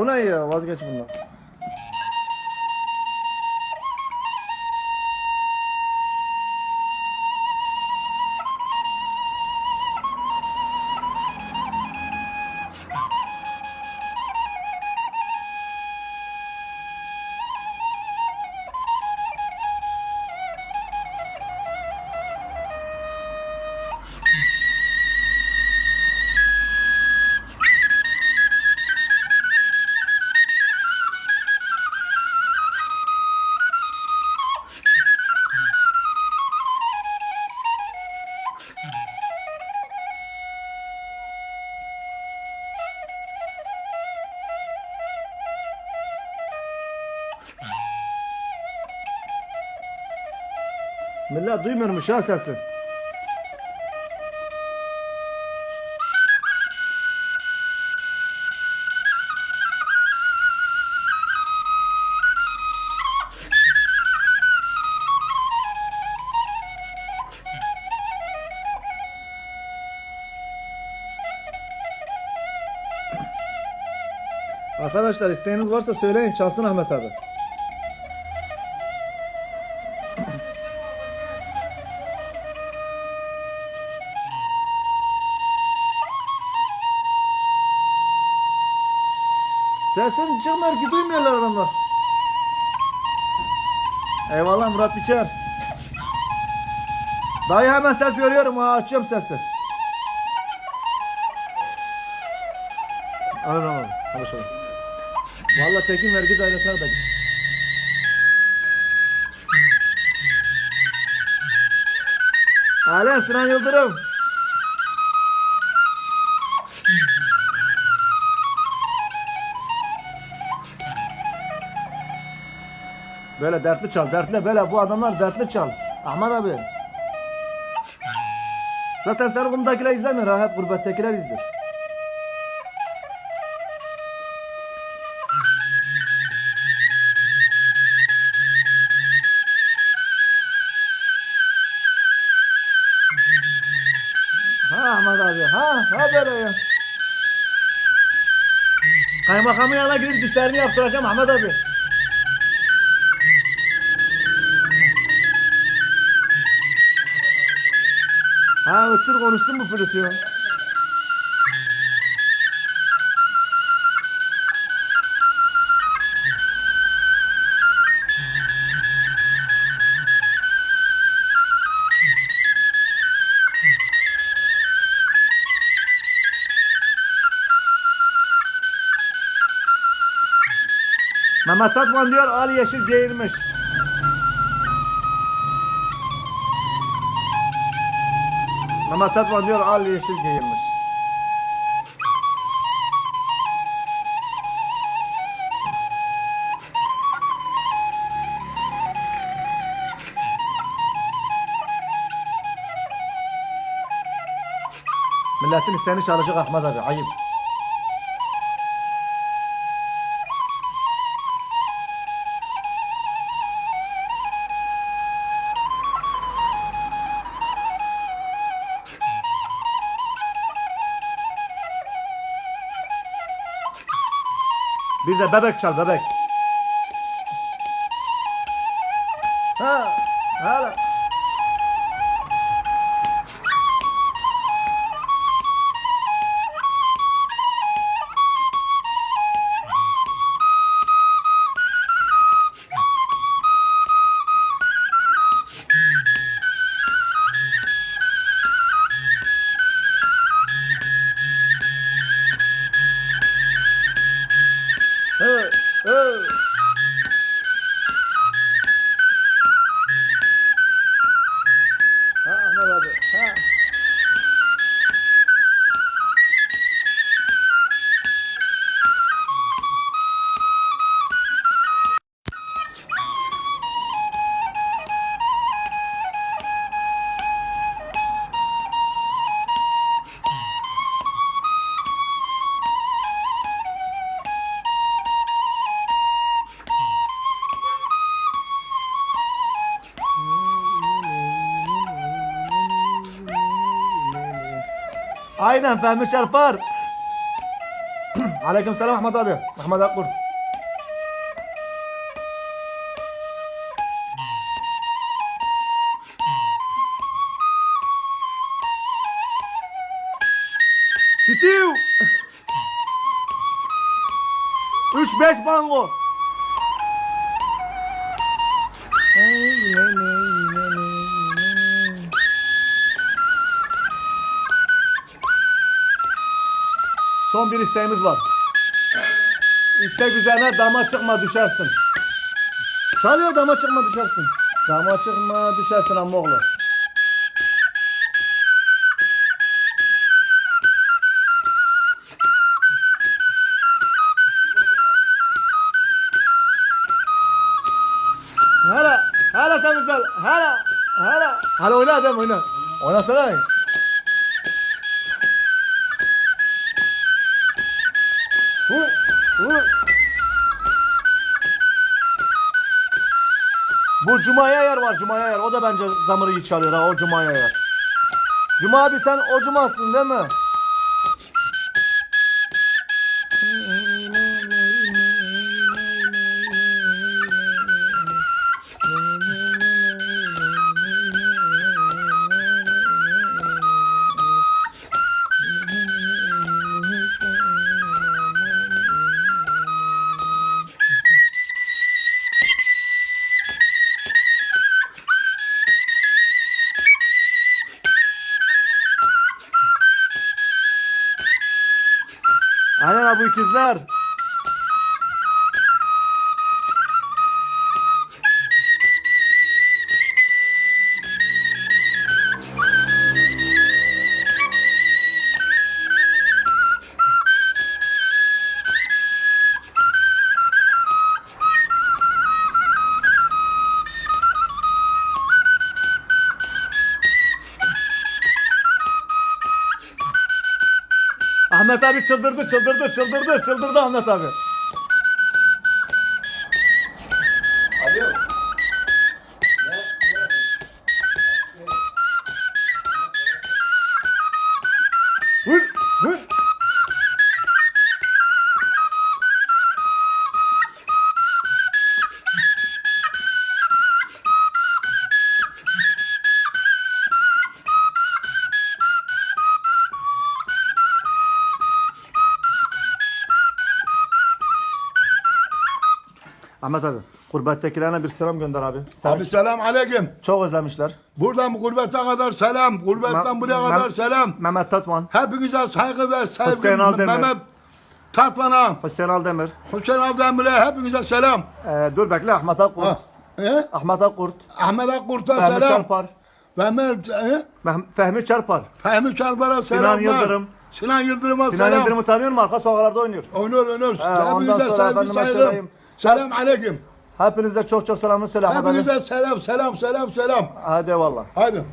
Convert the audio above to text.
Bu ne ya? Vazgeç bundan. Millet duymuyormuş ha sesi. Arkadaşlar isteğiniz varsa söyleyin çalsın Ahmet abi. Sesin çıkmıyor ki duymuyorlar adamlar. Eyvallah Murat Biçer. Dayı hemen ses veriyorum ha açıyorum sesi. Anam anam. Konuşalım. Valla Tekin vergi dairesine de. Alen Sinan Yıldırım. Böyle dertli çal, dertli böyle bu adamlar dertli çal. Ahmet abi. Zaten seni kumdakiler izlemiyor ha, hep gurbettekiler izliyor. Ha Ahmet abi, ha, ha böyle ya. Kaymakamın yanına gidip dişlerini yaptıracağım Ahmet abi. Ha ötür konuşsun bu flüt ya. Mehmet Tatman diyor Ali Yeşil giyirmiş. Mehmet Tatman diyor Ali Yeşil giyirmiş. Milletin isteğini çalışacak Ahmet abi. Ayıp. Bir de bebek çal bebek. Ha, Aynen Fehmi Çarpar. Aleyküm selam Ahmet abi. Ahmet Akkurt. Steve. 3-5 bango. Son bir isteğimiz var. İstek üzerine dama çıkma düşersin. Çalıyor dama çıkma düşersin. Dama çıkma düşersin amma oğlu. Hala, hala temizler, hala, hala. Hala oyna adam oyna. Oynasana. Bu Cuma'ya yer var, Cuma'ya yer. O da bence zamırı iyi çalıyor ha, o Cuma'ya yer. Cuma abi sen o Cuma'sın değil mi? Aynen Ahmet abi çıldırdı, çıldırdı, çıldırdı, çıldırdı Ahmet abi. Ahmet abi, gurbettekilerine bir selam gönder abi. Sen Abi selam aleyküm. çok özlemişler. Buradan gurbete kadar selam. Gurbetten Me- buraya kadar selam. Mehmet Tatman, Hepinize saygı ve sevgi. Hüseyin Aldemir. Mehmet Tatman'a, Hüseyin Aldemir. Hüseyin Aldemir'e hepinize selam. Ee, dur bekle Ahmet Akkurt. Ha. E? Ahmet Akkurt. Ahmet Akkurt'a Fehmi selam. Çarpar. Fehmi, e? Fehmi Çarpar. Fehmi Çarpar'a selamlar. Yıldırım. Sinan Yıldırım'a Sinan selam. Yıldırım'ı tanıyor musun? Arka sokaklarda oynuyor. Oynuyor oynuyor. ondan Hepinize sonra sevgi efendime saygı. söyleyeyim. Selam aleyküm. Hepinize çok çok selamını söyle. Hepinize selam selam selam selam. Hadi eyvallah. Hadi.